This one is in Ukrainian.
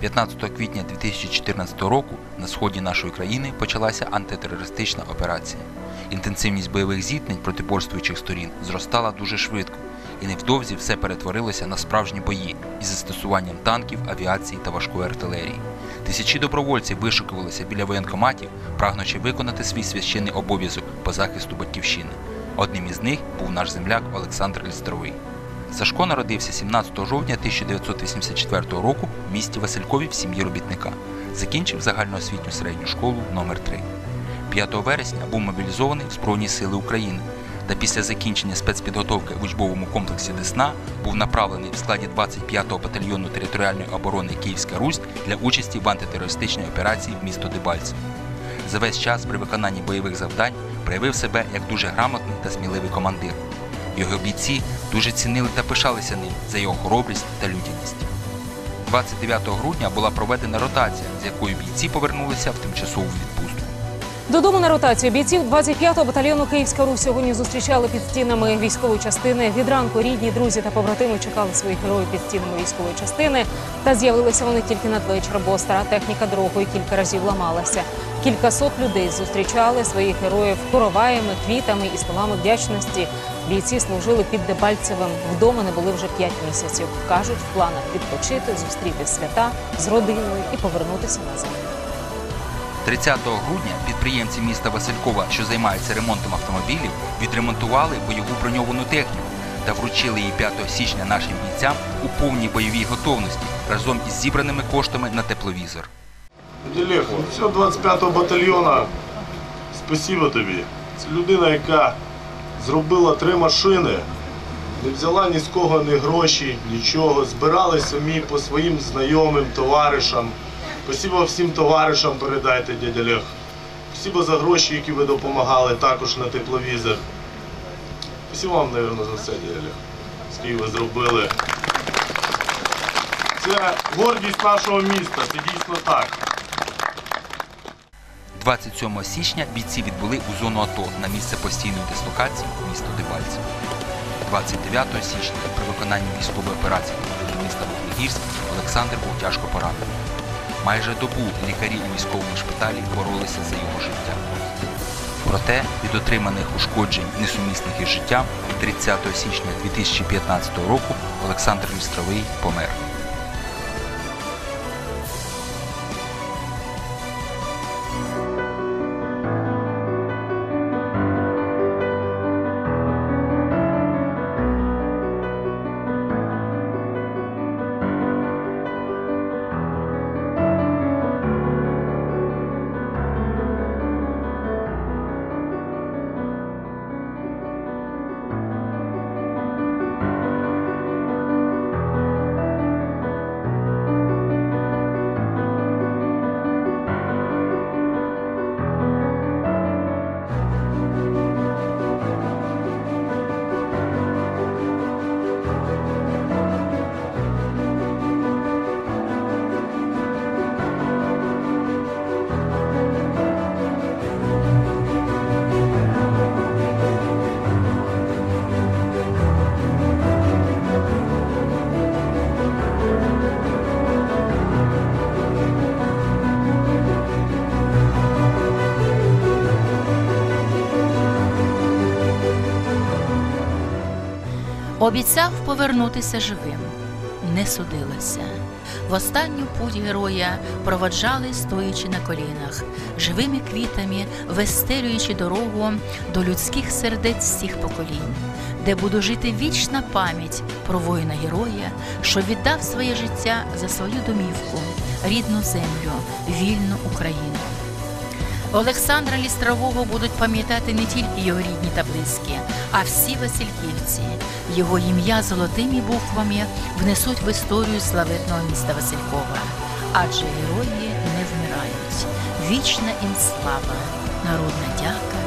15 квітня 2014 року на сході нашої країни почалася антитерористична операція. Інтенсивність бойових зіткнень протиборствуючих сторін зростала дуже швидко, і невдовзі все перетворилося на справжні бої із застосуванням танків, авіації та важкої артилерії. Тисячі добровольців вишукувалися біля воєнкоматів, прагнучи виконати свій священний обов'язок по захисту батьківщини. Одним із них був наш земляк Олександр Лістровий. Сашко народився 17 жовтня 1984 року в місті Василькові в сім'ї робітника. Закінчив загальноосвітню середню школу номер 3 5 вересня був мобілізований в Збройні Сили України та після закінчення спецпідготовки в учбовому комплексі Десна був направлений в складі 25-го батальйону територіальної оборони Київська Русь для участі в антитерористичній операції в місто Дебальцево. За весь час при виконанні бойових завдань проявив себе як дуже грамотний та сміливий командир. Його бійці дуже цінили та пишалися ним за його хоробрість та людяність. 29 грудня була проведена ротація, з якої бійці повернулися в тимчасову відпустку. Додому на ротацію бійців 25-го батальйону Київська Русь сьогодні зустрічали під стінами військової частини. Від ранку рідні, друзі та побратими чекали своїх героїв під стінами військової частини. Та з'явилися вони тільки надвечір, бо стара техніка дорогою кілька разів ламалася. Кількасот людей зустрічали своїх героїв короваями, квітами і словами вдячності. Бійці служили під Дебальцевим. Вдома не були вже п'ять місяців. кажуть, в планах відпочити, зустріти свята з родиною і повернутися на землю. 30 грудня підприємці міста Василькова, що займаються ремонтом автомобілів, відремонтували бойову броньовану техніку та вручили її 5 січня нашим бійцям у повній бойовій готовності разом із зібраними коштами на тепловізор. Олег, все 25-го батальйона. Спасибо тобі. Це людина, яка зробила три машини, не взяла ні з кого ні гроші, нічого. Збирали самі по своїм знайомим, товаришам. Спасибо всім товаришам передайте, дядя Олег. Спасибо за гроші, які ви допомагали також на тепловізор. Спасибо вам, мабуть, за все, дядя Олег. Скільки ви зробили. Це гордість нашого міста, це дійсно так. 27 січня бійці відбули у зону АТО на місце постійної дислокації місто Дебальцево. 29 січня при виконанні військової операції міста Вогнегірськ Олександр був тяжко поранений. Майже добу лікарі у військовому шпиталі боролися за його життя. Проте від отриманих ушкоджень, несумісних із життям, 30 січня 2015 року Олександр Містровий помер. Обіцяв повернутися живим, не судилося. В останню путь героя проводжали, стоячи на колінах, живими квітами, вестелюючи дорогу до людських сердець всіх поколінь, де буде жити вічна пам'ять про воїна героя, що віддав своє життя за свою домівку, рідну землю, вільну Україну. Олександра Лістрового будуть пам'ятати не тільки його рідні та близькі, а всі Васильківці. Його ім'я золотими буквами внесуть в історію славетного міста Василькова. Адже герої не вмирають. Вічна їм слава, народна дяка